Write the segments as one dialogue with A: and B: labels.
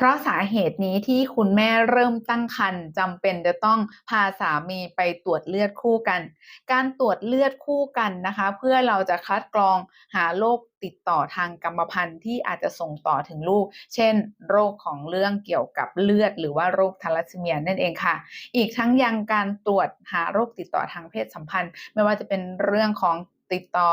A: เพราะสาเหตุนี้ที่คุณแม่เริ่มตั้งครรภ์จำเป็นจะต้องพาสามีไปตรวจเลือดคู่กัน การตรวจเลือดคู่กันนะคะ เพื่อเราจะคัดกรองหาโรคติดต่อทางกรรมพันธุ์ที่อาจจะส่งต่อถึงลูก เช่น โรคของเรื่องเกี่ยวกับเลือด หรือว่าโรคทาลัสซีเมียนั่นเองค่ะ อีกทั้งยังการตรวจหาโรคติดต่อทางเพศสัมพันธ์ ไม่ว่าจะเป็นเรื่องของติดต่อ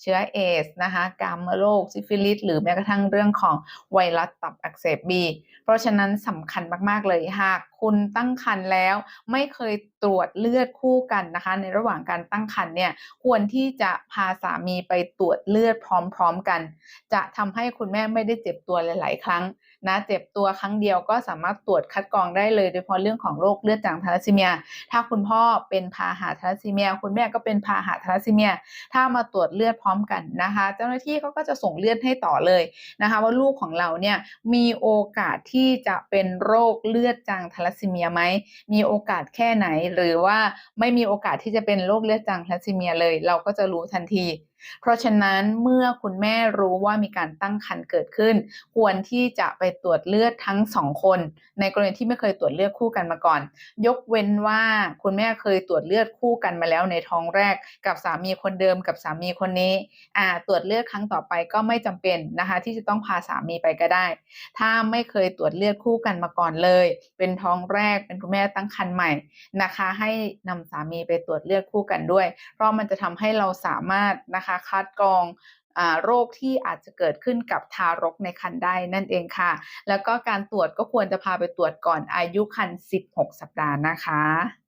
A: เชื้อเอสนะคะกามโรคซิฟิลิสหรือแม้กระทั่งเรื่องของไวรัสตับอักเสบบีเพราะฉะนั้นสำคัญมาก ๆ เลยหากคุณตั้งครรภ์แล้ว ไม่เคยตรวจเลือดคู่กันนะคะ ในระหว่างการตั้งครรภ์เนี่ยควรที่จะพาสามีไปตรวจเลือดพร้อม ๆ กัน จะทำให้คุณแม่ไม่ได้เจ็บตัวหลาย ๆ ครั้งนะเจ็บตัวครั้งเดียวก็สามารถตรวจคัดกรองได้เลย โดยเฉพาะเรื่องของโรคเลือดจางทาลัสซีเมีย ถ้าคุณพ่อเป็นพาหะทาลัสซีเมีย คุณแม่ก็เป็นพาหะทาลัสซีเมีย ถ้ามาตรวจเลือดพร้อมกันนะคะ เจ้าหน้าที่เขาก็จะส่งเลือดให้ต่อเลยนะคะ ว่าลูกของเราเนี่ยมีโอกาสที่จะเป็นโรคเลือดจางทาลัสซีเมียไหมมีโอกาสแค่ไหนหรือว่าไม่มีโอกาสที่จะเป็นโรคเลือดจางทาลัสซีเมียเลย เราก็จะรู้ทันที เพราะฉะนั้นเมื่อคุณแม่รู้ว่ามีการตั้งครรภ์เกิดขึ้น ควรที่จะไปตรวจเลือดทั้งสองคน ในกรณีที่ไม่เคยตรวจเลือดคู่กันมาก่อน ยกเว้นว่าคุณแม่เคยตรวจเลือดคู่กันมาแล้วในท้องแรก กับสามีคนเดิมกับสามีคนนี้อ่าตรวจเลือดครั้งต่อไปก็ไม่จำเป็นนะคะ ที่จะต้องพาสามีไปก็ได้ ถ้าไม่เคยตรวจเลือดคู่กันมาก่อนเลย เป็นท้องแรกเป็นคุณแม่ตั้งครรภ์ใหม่นะคะ ให้นำสามีไปตรวจเลือดคู่กันด้วย เพราะมันจะทำให้เราสามารถนะคะคะ คัดกรองโรคที่อาจจะเกิดขึ้นกับทารกในครรภ์ได้นั่นเองค่ะ แล้วก็การตรวจก็ควรจะพาไปตรวจก่อนอายุครรภ์16 สัปดาห์นะคะ